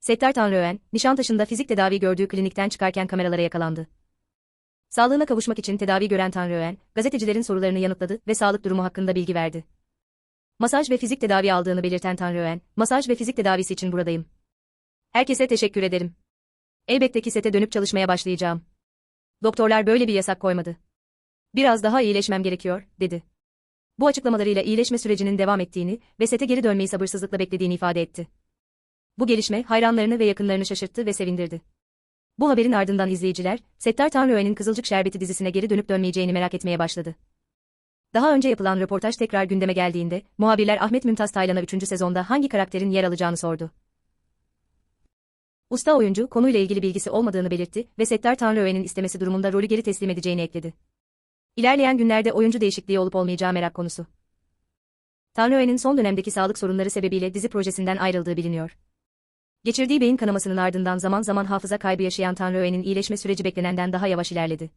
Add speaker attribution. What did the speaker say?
Speaker 1: Settar Tanrıöğen, Nişantaşı'nda fizik tedavi gördüğü klinikten çıkarken kameralara yakalandı. Sağlığına kavuşmak için tedavi gören Tanrıöğen, gazetecilerin sorularını yanıtladı ve sağlık durumu hakkında bilgi verdi. Masaj ve fizik tedavi aldığını belirten Tanrıöğen, masaj ve fizik tedavisi için buradayım. Herkese teşekkür ederim. Elbette ki sete dönüp çalışmaya başlayacağım. Doktorlar böyle bir yasak koymadı. Biraz daha iyileşmem gerekiyor, dedi. Bu açıklamalarıyla iyileşme sürecinin devam ettiğini ve sete geri dönmeyi sabırsızlıkla beklediğini ifade etti. Bu gelişme hayranlarını ve yakınlarını şaşırttı ve sevindirdi. Bu haberin ardından izleyiciler, Settar Tanrıöğen'in Kızılcık Şerbeti dizisine geri dönüp dönmeyeceğini merak etmeye başladı. Daha önce yapılan röportaj tekrar gündeme geldiğinde, muhabirler Ahmet Mümtaz Taylan'a 3. sezonda hangi karakterin yer alacağını sordu. Usta oyuncu konuyla ilgili bilgisi olmadığını belirtti ve Settar Tanrıöğen'in istemesi durumunda rolü geri teslim edeceğini ekledi. İlerleyen günlerde oyuncu değişikliği olup olmayacağı merak konusu. Tanrıöğen'in son dönemdeki sağlık sorunları sebebiyle dizi projesinden ayrıldığı biliniyor. Geçirdiği beyin kanamasının ardından zaman zaman hafıza kaybı yaşayan Tanrıöğen'in iyileşme süreci beklenenden daha yavaş ilerledi.